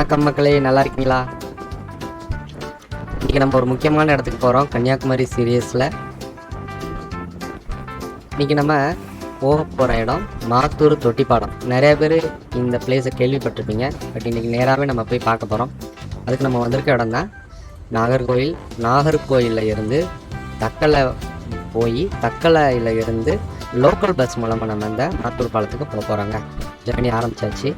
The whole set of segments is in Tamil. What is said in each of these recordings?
வணக்கம் மக்களே நல்லா இருக்கீங்களா? இன்னைக்கு நம்ம ஒரு முக்கியமான இடத்துக்கு போகிறோம் கன்னியாகுமரி சீரியஸில் இன்னைக்கு நம்ம போக போகிற இடம் மாத்தூர் தொட்டிப்பாடம். நிறைய பேர் இந்த பிளேஸை கேள்விப்பட்டிருப்பீங்க பட் இன்னைக்கு நேராகவே நம்ம போய் பார்க்க போகிறோம் அதுக்கு நம்ம வந்திருக்க இடம் தான் நாகர்கோயில் நாகர்கோயிலில் இருந்து தக்கலை போய் தக்கலையில் இருந்து லோக்கல் பஸ் மூலமாக நம்ம இந்த மாத்தூர் பாலத்துக்கு போக போகிறோங்க ஜர்னி ஆரம்பிச்சாச்சு.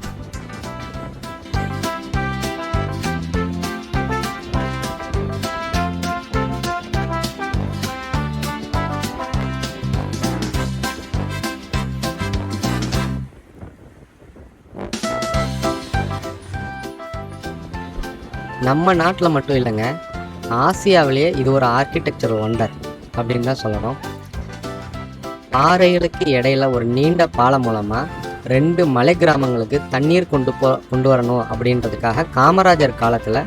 நம்ம நாட்டில் மட்டும் இல்லைங்க. ஆசியாவிலேயே இது ஒரு ஆர்கிடெக்சர் ஒண்டர் அப்படின்னு தான் சொல்லணும். பாறைகளுக்கு இடையில ஒரு நீண்ட பாலம் மூலமாக ரெண்டு மலை கிராமங்களுக்கு தண்ணீர் கொண்டு போ கொண்டு வரணும் அப்படின்றதுக்காக காமராஜர் காலத்தில்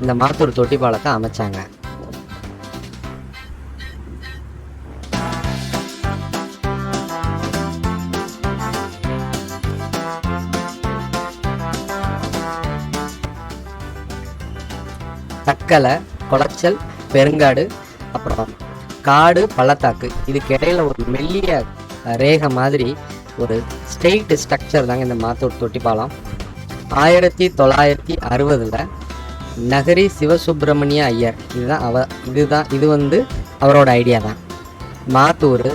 இந்த மாத்தூர் தொட்டி பாலத்தை அமைச்சாங்க. தக்கலை குளச்சல் பெருங்காடு அப்புறம் காடு பள்ளத்தாக்கு. இதுக்கு இடையில ஒரு மெல்லிய ரேகை மாதிரி ஒரு ஸ்டெயிட் ஸ்ட்ரக்சர் தாங்க இந்த மாத்தூர் தொட்டிப்பாலம். ஆயிரத்தி தொள்ளாயிரத்தி அறுபதுல நகரி சிவசுப்பிரமணிய ஐயர். இதுதான் அவ இதுதான் இது வந்து அவரோட ஐடியா தான். மாத்தூர்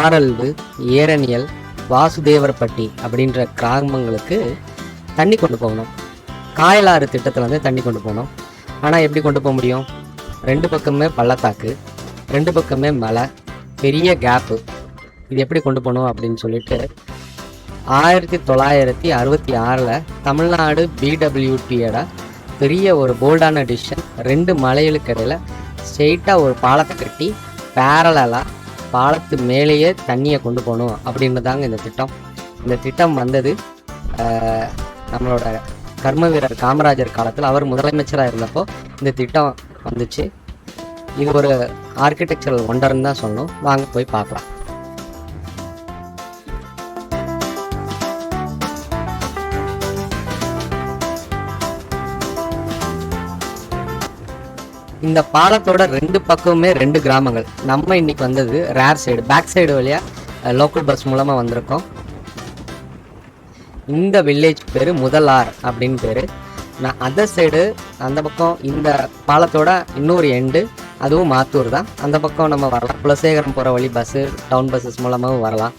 ஆரல்வு ஏரணியல் வாசுதேவர்பட்டி அப்படின்ற கிராமங்களுக்கு தண்ணி கொண்டு போகணும். காயலாறு திட்டத்தில் வந்து தண்ணி கொண்டு போகணும். ஆனால் எப்படி கொண்டு போக முடியும்? ரெண்டு பக்கமே பள்ளத்தாக்கு ரெண்டு பக்கமே மலை பெரிய கேப்பு இது எப்படி கொண்டு போகணும் அப்படின்னு சொல்லிட்டு ஆயிரத்தி தொள்ளாயிரத்தி அறுபத்தி ஆறில் தமிழ்நாடு பிடபிள்யூடியோட பெரிய ஒரு போல்டான டிசிஷன் ரெண்டு மலைகளுக்கு ஸ்ட்ரெயிட்டாக ஒரு பாலத்தை கட்டி பேரலாக பாலத்து மேலேயே தண்ணியை கொண்டு போகணும் அப்படின்னு தாங்க இந்த திட்டம். இந்த திட்டம் வந்தது நம்மளோட கர்ம வீரர் காமராஜர் காலத்தில் அவர் முதலமைச்சராக இருந்தப்போ இந்த திட்டம் வந்துச்சு. இது ஒரு ஆர்கிடெக்சரல் ஒண்டர்னு தான் சொல்லணும். வாங்க போய் பார்க்கலாம். இந்த பாலத்தோட ரெண்டு பக்கமுமே ரெண்டு கிராமங்கள். நம்ம இன்னைக்கு வந்தது ரேர் சைடு பேக் சைடு வழியா லோக்கல் பஸ் மூலமா வந்திருக்கோம். இந்த வில்லேஜ் பேர் முதலார் அப்படின்னு பேர். நான் அதர் சைடு அந்த பக்கம் இந்த பாலத்தோட இன்னொரு எண்டு அதுவும் மாத்தூர் தான். அந்த பக்கம் நம்ம வரலாம். குலசேகரம் போகிற வழி பஸ்ஸு டவுன் பஸ்ஸஸ் மூலமாகவும் வரலாம்.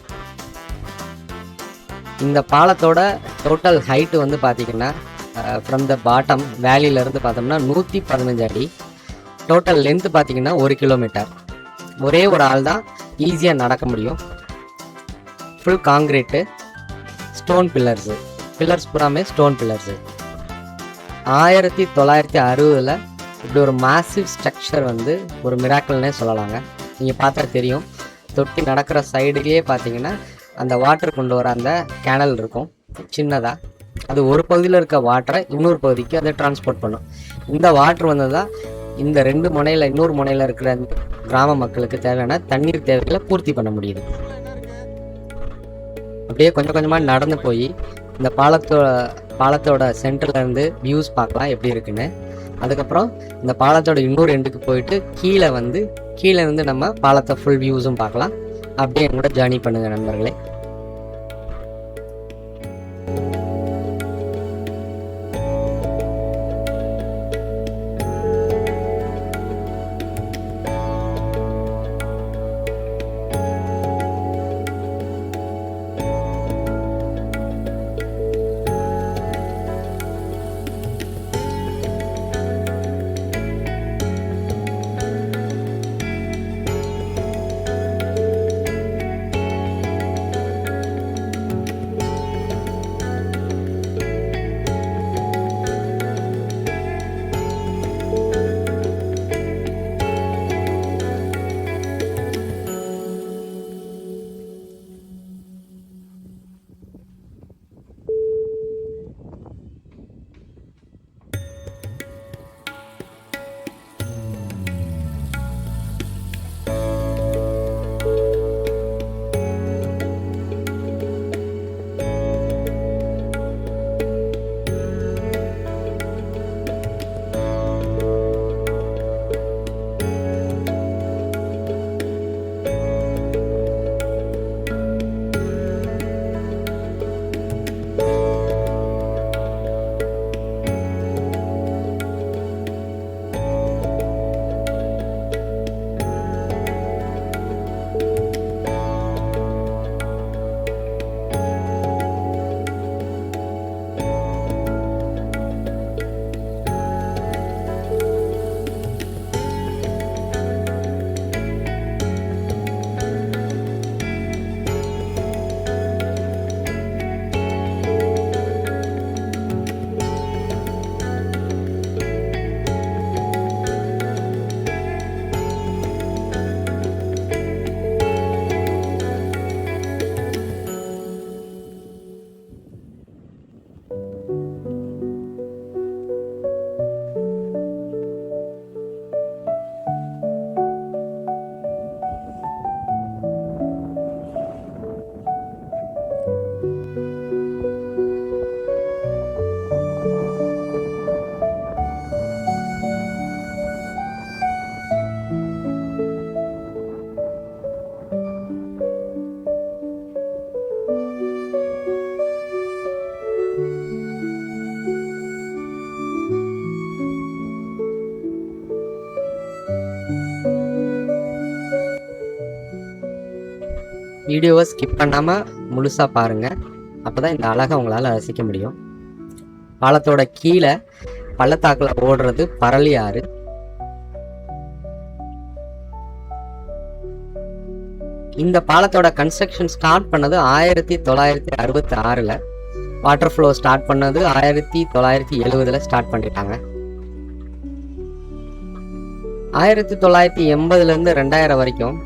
இந்த பாலத்தோட டோட்டல் ஹைட்டு வந்து பார்த்தீங்கன்னா ஃப்ரம் த பாட்டம் வேலியிலேருந்து பார்த்தோம்னா நூற்றி பதினஞ்சு அடி. டோட்டல் லென்த்து பார்த்தீங்கன்னா ஒரு கிலோமீட்டர் ஒரே ஒரு ஆள் தான் ஈஸியாக நடக்க முடியும். Full concrete stone pillars pillars பூராமே ஸ்டோன் பில்லர்ஸு ஆயிரத்தி தொள்ளாயிரத்தி அறுபதில் இப்படி ஒரு மாசிவ் ஸ்ட்ரக்சர் வந்து ஒரு மிராக்கல்னே சொல்லலாங்க. நீங்கள் பார்த்தா தெரியும். தொட்டி நடக்கிற சைடுலேயே பார்த்தீங்கன்னா அந்த வாட்டர் கொண்டு வர அந்த கேனல் இருக்கும். சின்னதாக அது ஒரு பகுதியில் இருக்க வாட்டரை இன்னொரு பகுதிக்கு அதை டிரான்ஸ்போர்ட் பண்ணும். இந்த வாட்டர் வந்து தான் இந்த ரெண்டு முனையில் இன்னொரு முனையில் இருக்கிற கிராம மக்களுக்கு தேவையான தண்ணீர் தேவைகளை பூர்த்தி பண்ண முடியுது. அப்படியே கொஞ்சம் கொஞ்சமாக நடந்து போய் இந்த பாலத்தோட பாலத்தோட சென்டர்ல இருந்து வியூஸ் பார்க்கலாம் எப்படி இருக்குன்னு. அதுக்கப்புறம் இந்த பாலத்தோட இன்னொரு எண்டுக்கு போயிட்டு கீழே வந்து கீழே இருந்து நம்ம பாலத்தை ஃபுல் வியூஸும் பார்க்கலாம். அப்படியே என் கூட ஜேர்னி பண்ணுங்க நண்பர்களே. வீடியோவை ஸ்கிப் பண்ணாமல் முழுசாக பாருங்கள் அப்போ தான் இந்த அழகை உங்களால் ரசிக்க முடியும். பாலத்தோட கீழே பள்ளத்தாக்கில் ஓடுறது பரளி ஆறு. இந்த பாலத்தோட கன்ஸ்ட்ரக்ஷன் ஸ்டார்ட் பண்ணது ஆயிரத்தி தொள்ளாயிரத்தி அறுபத்தி ஆறில். வாட்டர் ஃப்ளோ ஸ்டார்ட் பண்ணது ஆயிரத்தி தொள்ளாயிரத்தி எழுவதில் ஸ்டார்ட் பண்ணிட்டாங்க. ஆயிரத்தி தொள்ளாயிரத்தி எண்பதுலேருந்து ரெண்டாயிரம் வரைக்கும்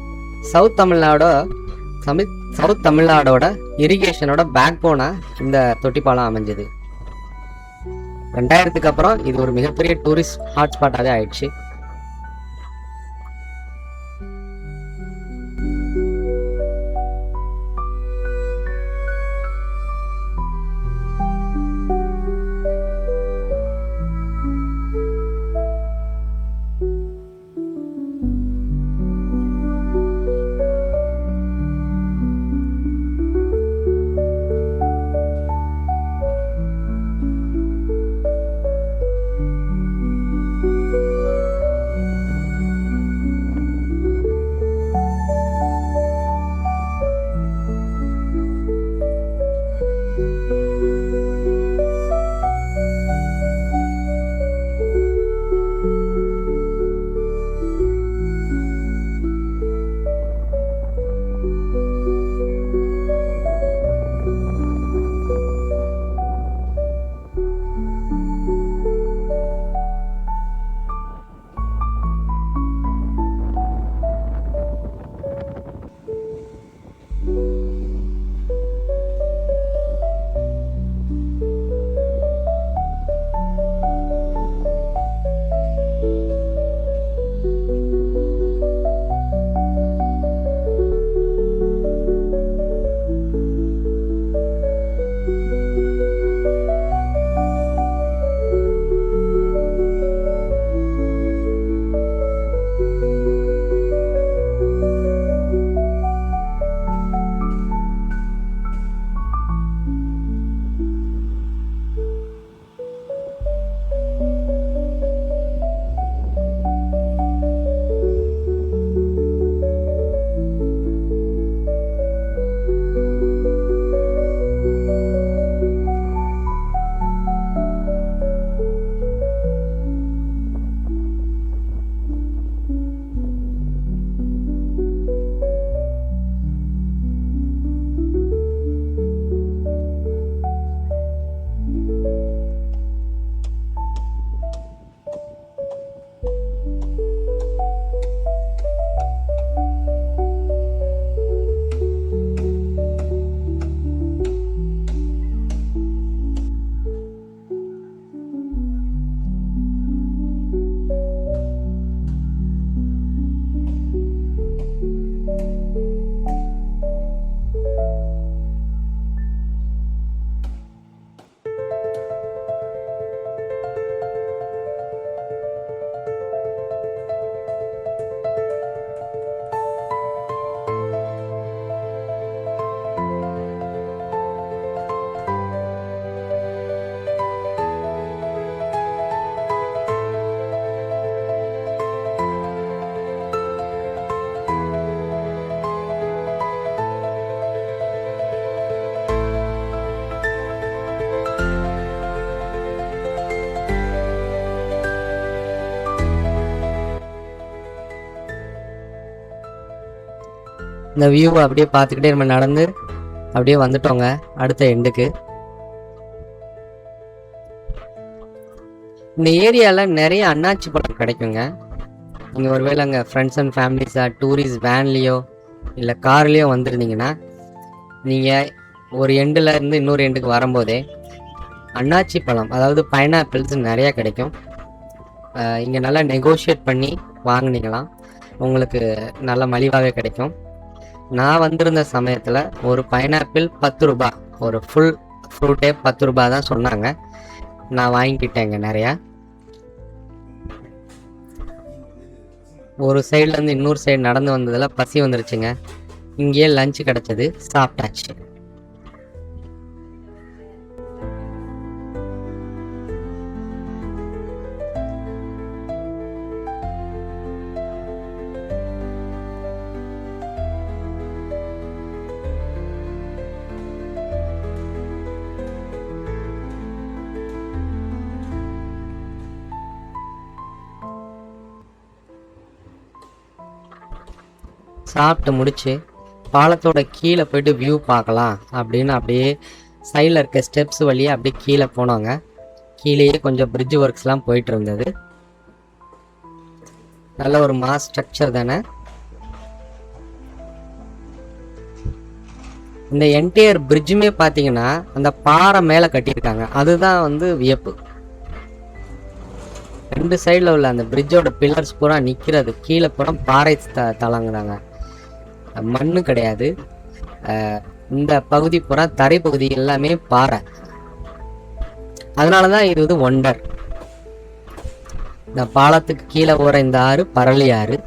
சவுத் தமிழ்நாடோட சமித் சவுத் தமிழ்நாடோட இரிகேஷனோட பேக் போனாக இந்த தொட்டிப்பாலம் அமைஞ்சது. ரெண்டாயிரத்துக்கு அப்புறம் இது ஒரு மிகப்பெரிய டூரிஸ்ட் ஹாட்ஸ்பாட்டாகவே ஆயிடுச்சு. இந்த வியூவை அப்படியே பார்த்துக்கிட்டே நம்ம நடந்து அப்படியே வந்துட்டோங்க. அடுத்த எண்டுக்கு இந்த ஏரியாவில் நிறைய அண்ணாச்சி பழம் கிடைக்குங்க. நீங்கள் ஒருவேளை அங்கே ஃப்ரெண்ட்ஸ் அண்ட் ஃபேமிலிஸாக டூரிஸ்ட் வேன்லேயோ இல்லை கார்லேயோ வந்துருந்தீங்கன்னா நீங்கள் ஒரு எண்டில் இருந்து இன்னொரு எண்டுக்கு வரும்போதே அண்ணாச்சி பழம் அதாவது பைனாப்பிள்ஸ் நிறையா கிடைக்கும். இங்கே நல்லா நெகோஷியேட் பண்ணி வாங்குனீங்களாம். உங்களுக்கு நல்ல மலிவாகவே கிடைக்கும். நான் வந்திருந்த சமயத்தில் ஒரு பைனாப்பிள் பத்து ரூபா ஒரு ஃபுல் ஃப்ரூட்டே பத்து ரூபாய் தான் சொன்னாங்க. நான் வாங்கிக்கிட்டேங்க நிறையா. ஒரு சைட்லேருந்து இன்னொரு சைடு நடந்து வந்ததில் பசி வந்துருச்சுங்க. இங்கேயே லஞ்ச் கிடச்சது சாப்பிட்டாச்சு. சாப்பிட்டு முடிச்சு பாலத்தோட கீழே போயிட்டு வியூ பார்க்கலாம் அப்படின்னு அப்படியே சைடில் இருக்க ஸ்டெப்ஸ் வழியே அப்படியே கீழே போனாங்க. கீழேயே கொஞ்சம் பிரிட்ஜ் ஒர்க்ஸ்லாம் போயிட்டு இருந்தது. நல்ல ஒரு மாஸ் ஸ்ட்ரக்சர் தானே. இந்த என்டையர் பிரிட்ஜுமே பார்த்தீங்கன்னா அந்த பாறை மேலே கட்டியிருக்காங்க. அதுதான் வந்து வியப்பு. ரெண்டு சைடில் உள்ள அந்த பிரிட்ஜோட பில்லர்ஸ் பூரா நிற்கிறது கீழே பூரா பாறை த தளங்குறாங்க. மண்ணு கிடையாது. இந்த பகுதி பூரா தரை பகுதி எல்லாமே பாறை. அதனால தான் இது வந்து ஒண்டர் இந்த பாலத்துக்கு கீழே போகிற இந்த ஆறு பரளி ஆறு.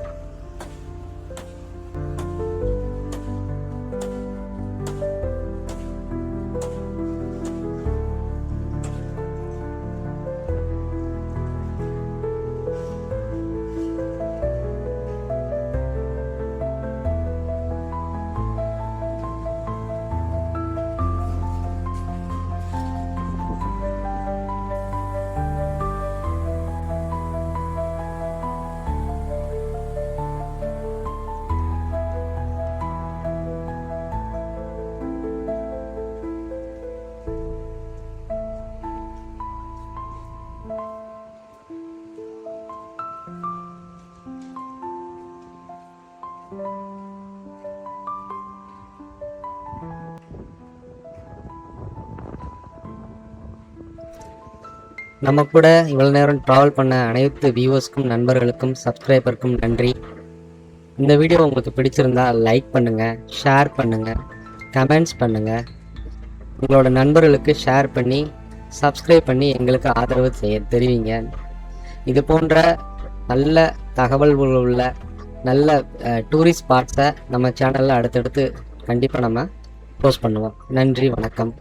நம்ம கூட இவ்வளோ நேரம் ட்ராவல் பண்ண அனைத்து வியூவர்ஸ்க்கும் நண்பர்களுக்கும் சப்ஸ்கிரைபருக்கும் நன்றி. இந்த வீடியோ உங்களுக்கு பிடிச்சிருந்தா லைக் பண்ணுங்கள் ஷேர் பண்ணுங்கள் கமெண்ட்ஸ் பண்ணுங்கள் உங்களோட நண்பர்களுக்கு ஷேர் பண்ணி சப்ஸ்கிரைப் பண்ணி எங்களுக்கு ஆதரவு செய்ய தெரிவிங்க. இது போன்ற நல்ல தகவல்கள் உள்ள நல்ல டூரிஸ்ட் ஸ்பாட்ஸை நம்ம சேனலில் அடுத்தடுத்து கண்டிப்பாக நம்ம போஸ்ட் பண்ணுவோம். நன்றி வணக்கம்.